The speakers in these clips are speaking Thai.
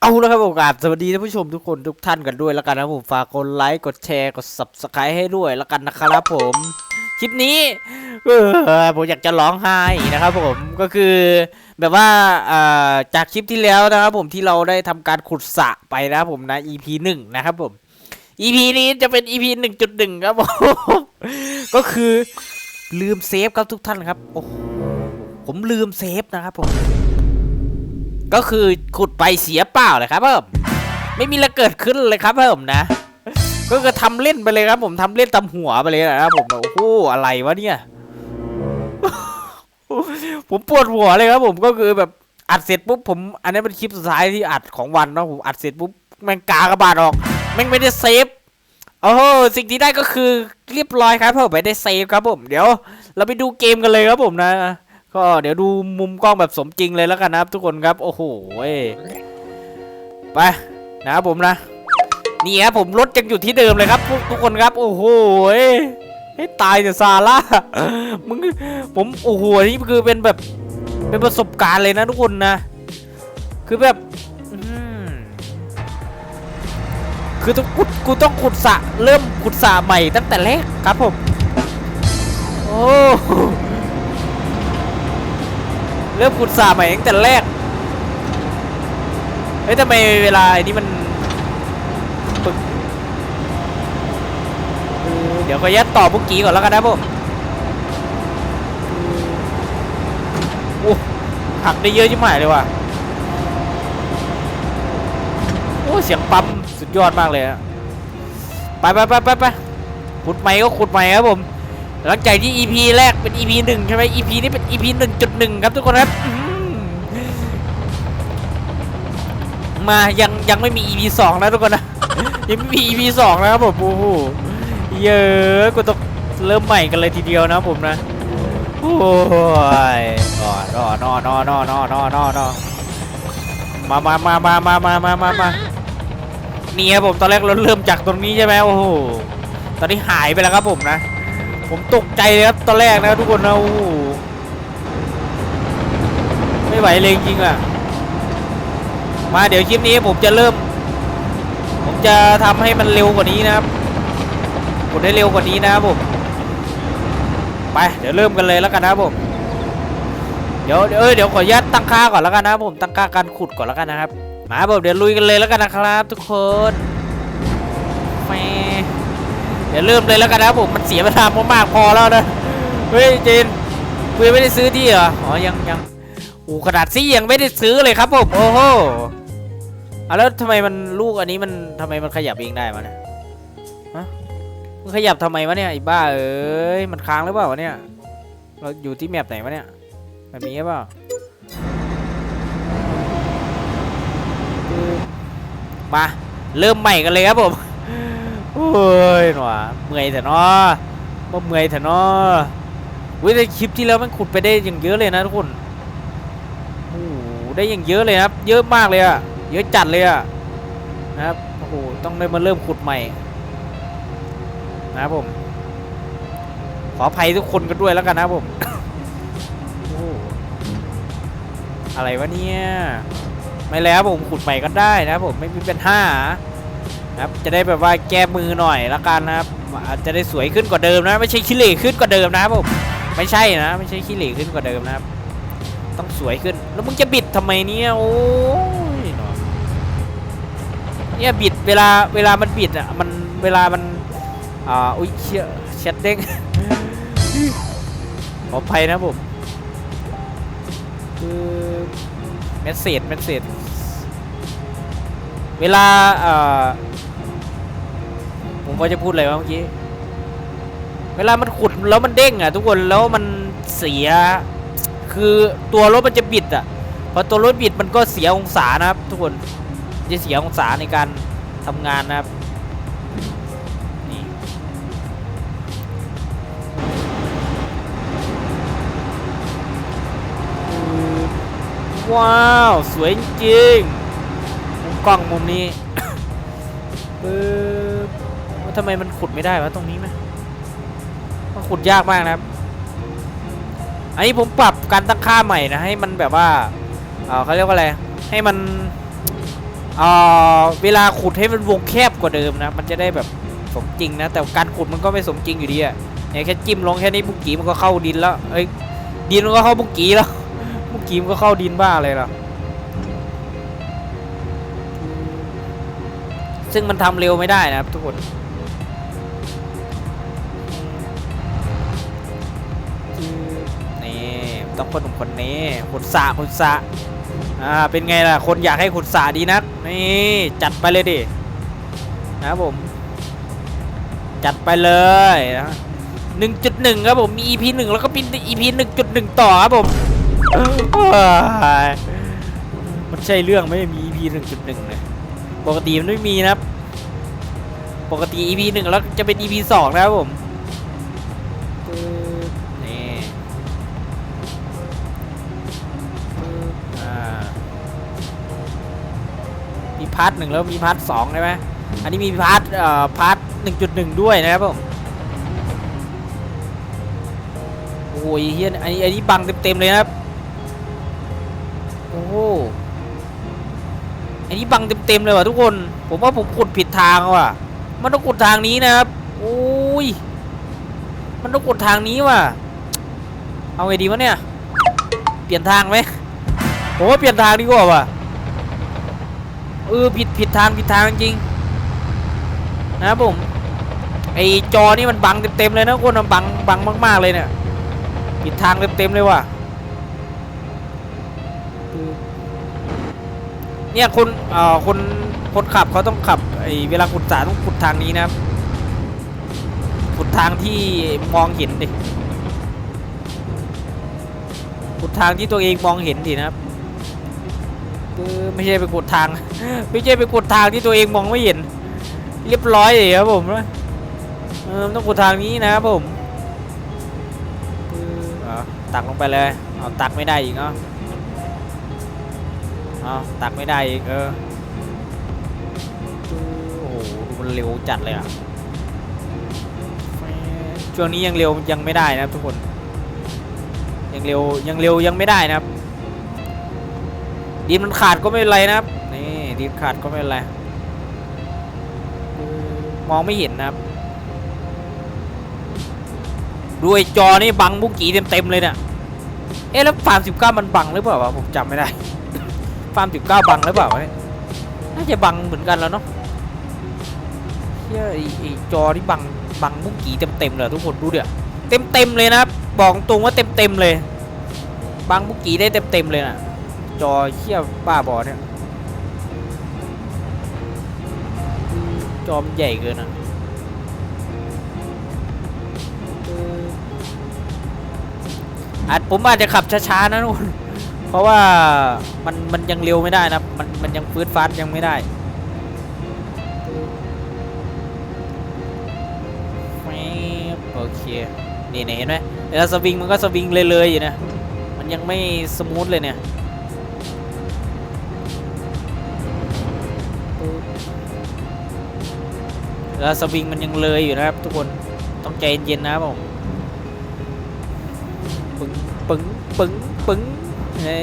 เอาละครับโอกาสสวัสดีท่านผู้ชมทุกคนทุกท่านกันด้วยแล้วกันนะผมฝากกดไลค์กดแชร์กด subscribe ให้ด้วยแล้วกันนะครับผมคลิปนี้เออผมอยากจะร้องไห้นะครับผมก็คือแบบว่าจากคลิปที่แล้วนะครับผมที่เราได้ทำการขุดสระไปนะผมนะ EP หนึ่งนะครับผม EP นี้จะเป็น EP หนึ่งจุดหนึ่งครับผมก็คือลืมเซฟครับทุกท่านครับโอ้ผมลืมเซฟนะครับผม ก็คือขุดไปเสียเปล่าเลยครับผมไม่มีอะไรเกิดขึ้นเลยครับผมนะ ก็คือทำเล่นไปเลยครับผมทำเล่นตำหัวไปเลยนะครับผมโอ้โหอะไรวะเนี่ย ผมปวดหัวเลยครับผมก็คือแบบอัดเสร็จปุ๊บผมอันนี้เป็นคลิปสุดท้ายที่อัดของวันเนาะผมอัดเสร็จปุ๊บแม่งกากระบาดออกแม่งไม่ได้เซฟโอ้โหสิ่งที่ได้ก็คือเรียบร้อยครับผมไม่ได้เซฟครับผมเดี๋ยว เราไปดูเกมกันเลยครับผมนะ ก็เดี๋ยวดูมุมกล้องแบบสมจริงเลยแล้วกันนะครับทุกคนครับ โอ้โหไปนะครับผมนะนี่ครับผมรถยังอยู่ที่เดิมเลยครับ ทุกทุกคนครับ โอ้โหยให้ตายแต่ซาร่ามึงผมโอ้โหนี่คือเป็นแบบเป็นประสบการณ์เลยนะทุกคนนะ คือแบบคือต้องกูกูต้องขุดสระเริ่มขุดสระใหม่ตั้งแต่แรกครับผม โอ้ เริ่มขุดสระใหม่ตั้งแต่แรก เฮ้ยทำไมเวลาไอ้นี้มันปึกเดี๋ยวขอยัดต่อบุกกี้ก่อนแล้วกันนะผมโอ้หักได้เยอะชิบหายเลยว่ะโอ้เสียงปั๊มสุดยอดมากเลยอะไปไปไปไปไปขุดใหม่ก็ขุดใหม่ครับผม หลังจากที่ EP แรกเป็น EP หนึ่งใช่ไหม EP นี้เป็น EP หนึ่งจุดหนึ่งครับทุกคนครับมายังยังไม่มี EP สองนะทุกคนนะ ยังไม่มี EP สองนะครับผมโอ้โหเยอะกูต้องเริ่มใหม่กันเลยทีเดียวนะผมนะโอ้ยนอนอนอนอนอนอนอนอนอมามามามามามามามามานี่ครับผมตอนแรกเราเริ่มจากตรงนี้ใช่ไหมโอ้โหตอนนี้หายไปแล้วครับผมนะ ผมตกใจเลยครับตอนแรกนะทุกคนนะโอ้โหไม่ไหวเลยจริงอะ มาเดี๋ยวคลิปนี้ผมจะเริ่ม ผมจะทำให้มันเร็วกว่านี้นะครับกดได้เร็วกว่านี้นะครับผม ไปเดี๋ยวเริ่มกันเลยแล้วกันนะครับผม เดี๋ยวเดี๋ยวเอ้ยเดี๋ยวขออนุญาตตั้งค่าก่อนแล้วกันนะครับผมตั้งค่าการขุดก่อนแล้วกันนะครับ มาผมเดี๋ยวลุยกันเลยแล้วกันนะครับ ทุกคน ดี๋ยวเริ่มเลยแล้วกันนะครับผมมันเสียเวลามากๆพอแล้วนะเฮ้ยเจนกูยังไม่ได้ซื้อที่เหรออ๋อยังยังโอ้ขนาดซี่ยังไม่ได้ซื้อเลยครับผมโอ้โหอะแล้วทำไมมันลูกอันนี้มันทำไมมันขยับเองได้มาเนี่ยฮะมันขยับทำไมวะเนี่ยไอ้บ้าเอ้ยมันค้างหรือเปล่าวะเนี่ยเราอยู่ที่แมปไหนวะเนี่ยแบบนี้หรือเปล่าคือมาเริ่มใหม่กันเลยครับผม โอ้ยหนวเมื่อยแต่นอบ่เมื่อยแต่นอวิในคลิปที่แล้วมันขุดไปได้อย่างเยอะเลยนะทุกคนโอ้ได้อย่างเยอะเลยครับ เยอะมากเลยอะเยอะจัดเลยอะนะครับโอ้โหต้องได้มาเริ่มขุดใหม่นะครับผม ขออภัยทุกคนกันด้วยแล้วกันนะผมโอ้อะไรวะเนี่ยไม่แล้วผมขุดใหม่ก็ได้นะผมไม่มีปัญหา ครับ จะได้แบบว่าแก้มือหน่อยละกันนะครับอาจจะได้สวยขึ้นกว่าเดิมนะ ไม่ใช่ขี้เหร่ขึ้นกว่าเดิมนะครับผมไม่ใช่นะไม่ใช่ขี้เหร่ขึ้นกว่าเดิมนะครับ ต้องสวยขึ้นแล้วมึงจะบิดทำไมเนี่ยโอ้ยเนี่ยบิดเวลาเวลามันบิดอะมันเวลามันอ่าอุ้ยเชี่ยแชทเด้งขออภัยนะผมคือเมสเซจเมสเซจเวลาเอ่อ ก็จะพูดอะไรวะเมื่อกี้ เวลามันขุดแล้วมันเด้งอะ ทุกคนแล้วมันเสีย คือตัวรถมันจะบิดอะพอตัวรถบิดมันก็เสียองศานะครับ ทุกคนจะเสียองศาในการทำงานนะครับนี่ว้าว สวยจริงมุมกล้องมุมนี้ ปึ๊บ ทำไมมันขุดไม่ได้วะตรงนี้ไหมมันขุดยากมากนะครับ อันนี้ผมปรับการตั้งค่าใหม่นะให้มันแบบว่าเออเขาเรียกว่าอะไร ให้มันเเวลาขุดให้มันวงแคบกว่าเดิมนะ มันจะได้แบบสมจริงนะ แต่การขุดมันก็ไม่สมจริงอยู่ดีอะเนี่ยแค่จิ้มลงแค่นี้บุกกีมันก็เข้าดินแล้ว เอ้ย ดินมันก็เข้าบุกกีแล้ว บุกกีมันก็เข้าดินบ้าเลยล่ะ ซึ่งมันทำเร็วไม่ได้นะครับทุกคน ต้องคนหนุ่มคนนี้ขุดสะขุดสะอ่าเป็นไงล่ะคนอยากให้ขุดสะดีนักนี่จัดไปเลยดินะผม จัดไปเลยนะหนึ่งจุดหนึ่งครับผมมี EP หนึ่งแล้วก็มี EP หนึ่งจุดหนึ่งต่อครับผมมันใช่เรื่องไหมมี EP หนึ่งจุดหนึ่งเลยปกติมันไม่มีนะครับ ปกติ EP หนึ่งแล้วจะเป็น EP สองนะครับผม พาร์ทหนึ่งแล้วมีพาร์ทสองใช่ไหมอันนี้มีพาร์ทเอ่อพาร์ทหนึ่งจุดหนึ่งด้วยนะครับผมโอ้ยเฮียอันนี้อันนี้บังเต็มๆเลยนะครับโอ้โหอันนี้บังเต็มๆเลยว่ะทุกคน ผมว่าผมขุดผิดทางว่ะ มันต้องกดทางนี้นะครับโอ้ยมันต้องกดทางนี้ว่ะ เอาไงดีวะเนี่ย เปลี่ยนทางไหมผมว่าเปลี่ยนทางดีกว่าว่ะ เออผิดผิดทางผิดทางจริงนะครับผมไอจอนี่มันบังเต็มๆเลยนะคนมันบังบังมากๆเลยเนี่ยผิดทางเต็มๆเลยว่ะเนี่ยคนเอ่อคนคนขับเขาต้องขับไอเวลาขุดสระต้องขุดทางนี้นะครับขุดทางที่มองเห็นดิขุดทางที่ตัวเองมองเห็นดินะครับ เออไม่ใช่ไปขุดทาง ไม่ใช่ไปขุดทางที่ตัวเองมองไม่เห็น เรียบร้อยเลยครับผมเออต้องขุดทางนี้นะครับผมเออเอาตักลงไปเลยเอาตักไม่ได้อีกเนาะเอาตักไม่ได้อีกเออโอ้โหมันเร็วจัดเลยอะช่วงนี้ยังเร็วยังไม่ได้นะครับทุกคน ยังเร็วยังเร็วยังไม่ได้นะครับ ดินมันขาดก็ไม่เป็นไรนะครับ นี่ดินขาดก็ไม่เป็นไร มองไม่เห็นนะครับ ด้วยจอนี่บังบุกกี้เต็มๆเลยเนี่ย เอ๊ะแล้วฟาร์มสิบเก้ามันบังหรือเปล่าวะผมจำไม่ได้ ฟาร์มสิบเก้าบังหรือเปล่าวะเนี่ยน่าจะบังเหมือนกันแล้วเนาะเฮ้ยไอ้ไอจอที่บังบังบุกกี้เต็มๆเลยทุกคนดูเดี๋ยวเต็มเต็มๆเลยนะครับ บอกตรงว่าเต็มเต็มๆเลย บังบุกกี้ได้เต็มเต็มๆเลยนะ จอเชี่ยบ้าบอเนี่ย จอมใหญ่เกินอะอาจผมอาจจะขับช้าๆนะทุกคนเพราะว่ามันมันยังเร็วไม่ได้นะ มันมันยังฟื้นฟาสยังไม่ได้โอเค นี่เนี่เห็นไหมเวลาสวิงมันก็สวิงเลยๆอยู่นะ มันยังไม่สมูทเลยเนี่ย แล้วสวิงมันยังเลยอยู่นะครับ ทุกคนต้องใจเย็นๆนะครับผมปึ้งปึ้งปึ้งปึ้งเฮ้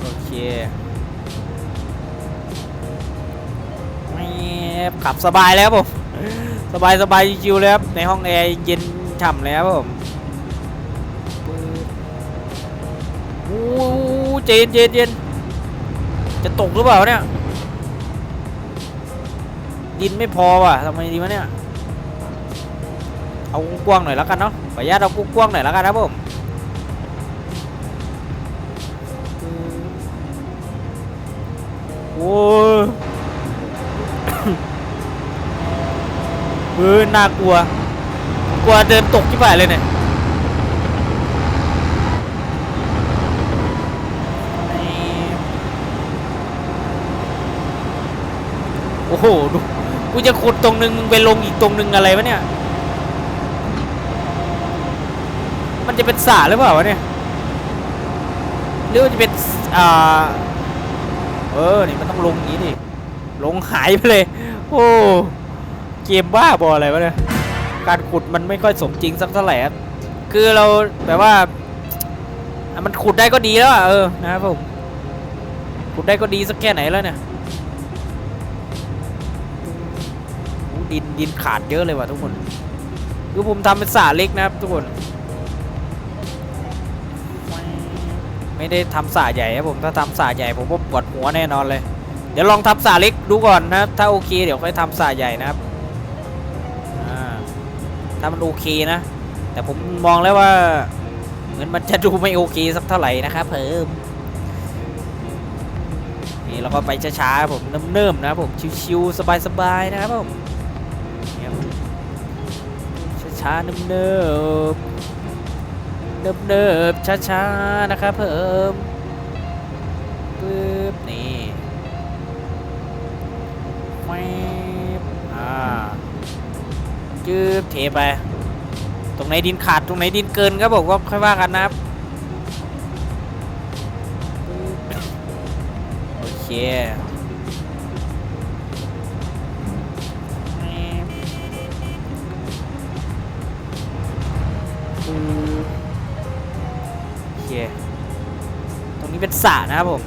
โอเคขับสบายแล้วผมสบายสบายชิวๆเลยครับในห้องแอร์เย็นฉ่ำเลยครับผมปึ๊บโอ้เจนเจนเจนจะตกหรือเปล่าเนี่ย ดินไม่พอว่ะทำไมดีวะเนี่ย เอากว้างๆหน่อยแล้วกันเนาะขออนุญาตเอากว้างๆหน่อยแล้วกันนะผมโอ้ยเฮ้ยน่ากลัว กลัวเดินตกที่ฝ่ายเลยเนี่ยโอ้โหดู กูจะขุดตรงนึงมึงไปลงอีกตรงนึงอะไรวะเนี่ย มันจะเป็นสระหรือเปล่าวะเนี่ย หรือจะเป็นอ่า เออ นี่มันต้องลงอย่างนี้ดิ ลงหายไปเลย โอ้ เกมบ้าบออะไรวะเนี่ย การขุดมันไม่ค่อยสมจริงสักเท่าไหร่ครับ คือเราแบบว่า มันขุดได้ก็ดีแล้วอะ เออ นะครับผม ขุดได้ก็ดีสักแค่ไหนแล้วเนี่ย ดินดินขาดเยอะเลยว่ะทุกคน คือผมทำเป็นสระเล็กนะครับทุกคน ไม่ได้ทำสระใหญ่ครับผมถ้าทำสระใหญ่ผมก็ปวดหัวแน่นอนเลย เดี๋ยวลองทำสระเล็กดูก่อนนะถ้าโอเคเดี๋ยวค่อยทำสระใหญ่นะครับถ้ามันโอเคนะ แต่ผมมองแล้วว่าเหมือนมันจะดูไม่โอเคสักเท่าไหร่นะครับเพิ่มนี่เราก็ไปช้าๆผมเนิ่มๆนะผมชิวๆสบายๆนะครับผม เนี่ยช้าๆเนิ่มๆเนิบๆช้าๆนะครับเพิ่มปึ๊บนี่แวบอ่าจืบเทไป ตรงไหนดินขาดตรงไหนดินเกินครับผมก็ค่อยว่ากันนะครับโอเค นี้เป็นสระนะครับผม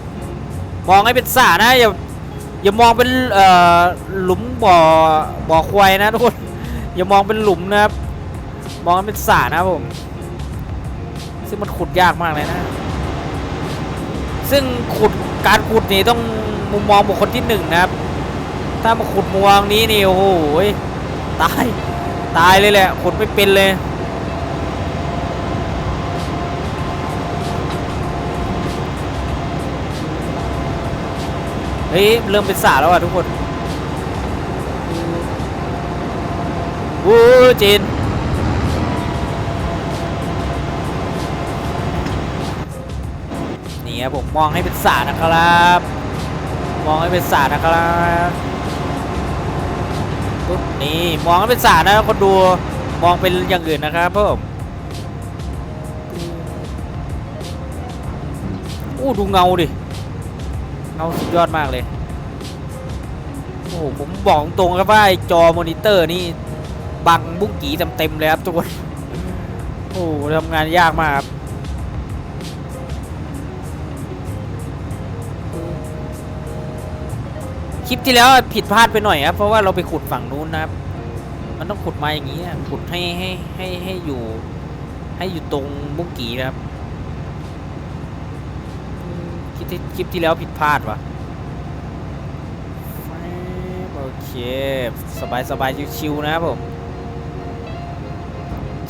มองให้เป็นสระนะอย่าอย่ามองเป็นเอ่อหลุมบ่อบ่อควายนะทุกคนอย่ามองเป็นหลุมนะครับ มองให้เป็นสระนะครับผม ซึ่งมันขุดยากมากเลยนะ ซึ่งขุดการขุดนี่ต้องมุมมองบุคคลที่หนึ่งนะครับ ถ้ามาขุดมุมมองนี้นี่โอ้โหตายตายเลยแหละขุดไม่เป็นเลย เฮ้ยเริ่มเป็นสาแล้วอะทุกคนโอ้จีนนี่ครับผมมองให้เป็นสานะครับ มองให้เป็นสานะครับปุ๊บนี่มองให้เป็นสานะคนดูมองเป็นอย่างอื่นนะครับผมอู้ดูเงาดิ เงาสุดยอดมากเลย โอ้โห ผมบอกตรงครับว่าจอมอนิเตอร์นี่บังบุ้งกีเต็มๆเลยครับทุกคน โอ้โหทำงานยากมากครับคลิปที่แล้วผิดพลาดไปหน่อยครับ เพราะว่าเราไปขุดฝั่งนู้นนะครับ มันต้องขุดมาอย่างนี้ขุดให้ให้ให้ให้อยู่ ให้อยู่ตรงบุ้งกีนะครับ คลิป ที่คลิปที่แล้วผิดพลาดวะโอเค สบายสบายชิวๆนะครับผม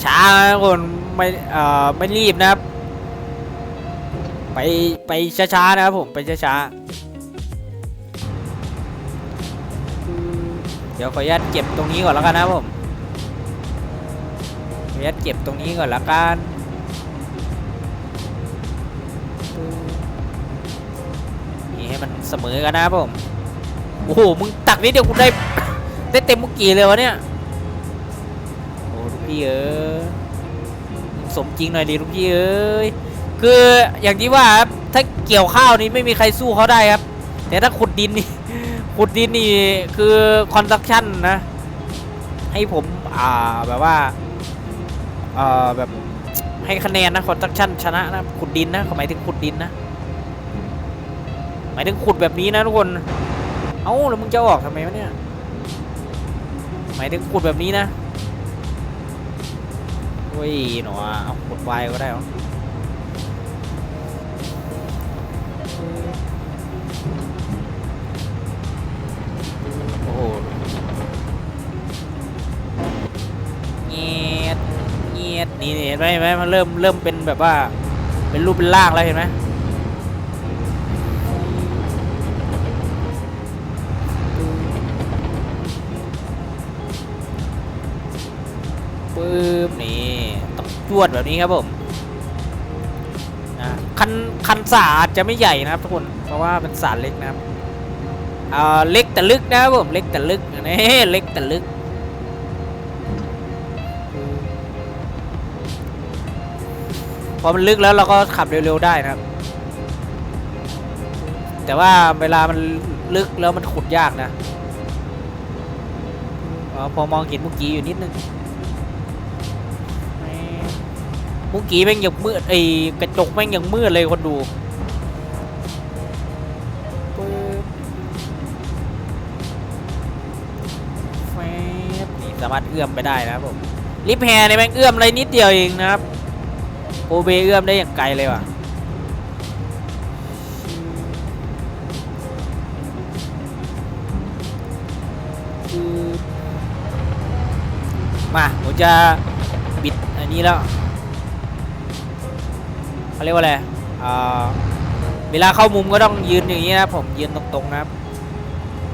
ช้านะคนไม่เอ่อไม่รีบนะครับ ไปไปช้าๆนะครับผมไปช้าๆเดี๋ยวขออนุญาตเก็บตรงนี้ก่อนแล้วกันนะครับผมขออนุญาตเก็บตรงนี้ก่อนแล้วกัน เสมอกันนะครับผม โอ้โห มึงตักนิดเดียวกูได้ ได้เต็มมุกกี่เลยวะเนี่ย โอ้ลูกพี่เอ้ยสมจริงหน่อยดิลูกพี่เอ้ย คืออย่างที่ว่าครับถ้าเกี่ยวข้าวนี่ไม่มีใครสู้เขาได้ครับ แต่ถ้าขุดดินนี่ขุดดินนี่คือคอนสตรักชั่นนะ ให้ผมอ่าแบบว่าอ่อแบบให้คะแนนนะคอนสตรักชั่นชนะนะขุดดินนะหมายถึงขุดดินนะ มายถึงขุดแบบนี้นะทุกคน เอ้าแล้วมึงจะออกทำไมวะเนี่ย หมายถึงขุดแบบนี้นะโอ้ยหนอเอาขุดไวก็ได้หรอโอ้โหเงียดเงียดนี่นี่เห็นไหมเห็นไหมมันเริ่มเริ่มเป็นแบบว่าเป็นรูปเป็นร่างแล้วเห็นไหม บนี่ต้องจวดแบบนี้ครับผมนะคันคันสาอาจจะไม่ใหญ่นะครับทุกคนเพราะว่าเป็นสาเล็กนะครับอ่าเล็กแต่ลึกนะครับผมเล็กแต่ลึกนี่เล็กแต่ลึกพอมันลึกแล้วเราก็ขับเร็วๆได้นะครับ แต่ว่าเวลามันลึกแล้วมันขุดยากนะอ๋อพอมองเห็นเมื่อกี้อยู่นิดนึง เมุกี้แม่งยังมืดไอ้กระจกแม่งยังมืดเลยคนดูสามารถเอื้อมไปได้นะครับผมลิฟแฮร์ในแม่งเอื้อมเลยนิดเดียวเองนะครับโอเบเอื้อมได้อย่างไกลเลยว่ะมาผมจะบิดอันนี้แล้ว เขาเรียกว่าอะไรเวลาเข้ามุมก็ต้องยืนอย่างนี้นะผมยืนตรงๆนะครับ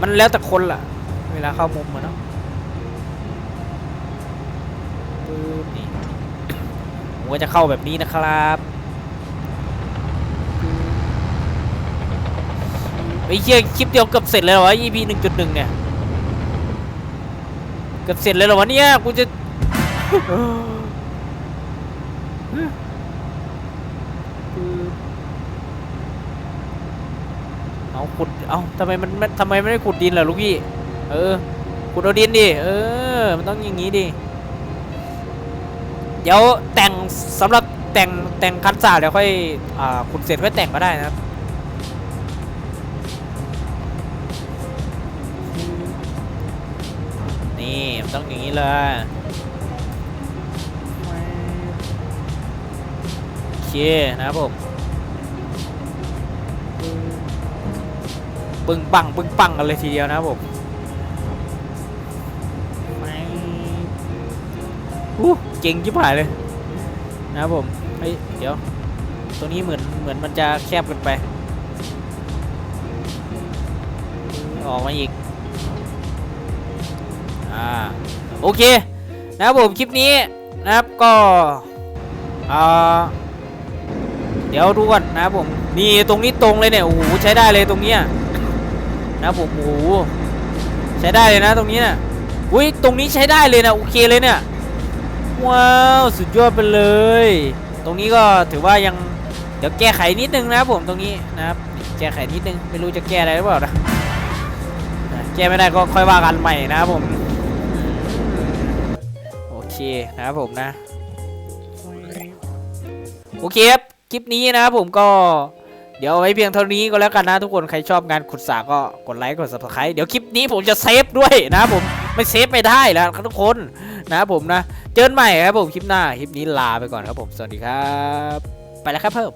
มันแล้วแต่คนล่ะ เวลาเข้ามุมอะเนาะนี่ผมก็จะเข้าแบบนี้นะครับไอ้เชี่ยคลิปเดียวเกือบเสร็จเลยเหรอวะ EP หนึ่งจุดหนึ่งเนี่ย เกือบเสร็จเลยเหรอวะเนี่ย กูจะ เอาขุดเอาทำไมมันทำไมไม่ได้ขุดดินล่ะลูกพี่ เออ ขุดเอาดินดิ เออ มันต้องอย่างงี้ดิ เดี๋ยวแต่งสำหรับแต่งแต่งคันสาเดี๋ยวค่อย อ่า ขุดเสร็จค่อยแต่งก็ได้นะครับนี่มันต้องอย่างนี้เลยโอเคนะครับผม ปึ้งปังปึ้งปังกันเลยทีเดียวนะครับผมอู้เก่งจิบหายเลย นะครับผมเฮ้ยเดี๋ยวตรงนี้เหมือนเหมือนมันจะแคบเกันไป ออกมาอีก อ่า โอเค นะครับผมคลิปนี้นะครับก็ อ่าเดี๋ยวดูก่อนนะครับผม นี่ตรงนี้ตรงเลยเนี่ย โอ้โห ใช้ได้เลยตรงเนี้ย นะผมโอ้โหใช้ได้เลยนะตรงนี้นะอุ้ยตรงนี้ใช้ได้เลยนะโอเคเลยเนี่ยว้าวสุดยอดไปเลย ตรงนี้ก็ถือว่ายังเดี๋ยวแก้ไขนิดนึงนะผมตรงนี้นะครับแก้ไขนิดนึงไม่รู้จะแก้อะไรหรือเปล่านะนะแก้ไม่ได้ก็ค่อยว่ากันใหม่นะครับผมโอเคนะครับผมนะโอเคครับคลิปนี้นะครับผมก็ เดี๋ยวไว้เพียงเท่านี้ก็แล้วกันนะทุกคนใครชอบงานขุดสาก็กดไลค์กด subscribe เดี๋ยวคลิปนี้ผมจะเซฟด้วยนะผมไม่เซฟไม่ได้แล้วทุกคนนะผมนะ เจอกันใหม่ครับผมคลิปหน้าคลิปนี้ลาไปก่อนครับผมสวัสดีครับ ไปแล้วครับเพิ่ม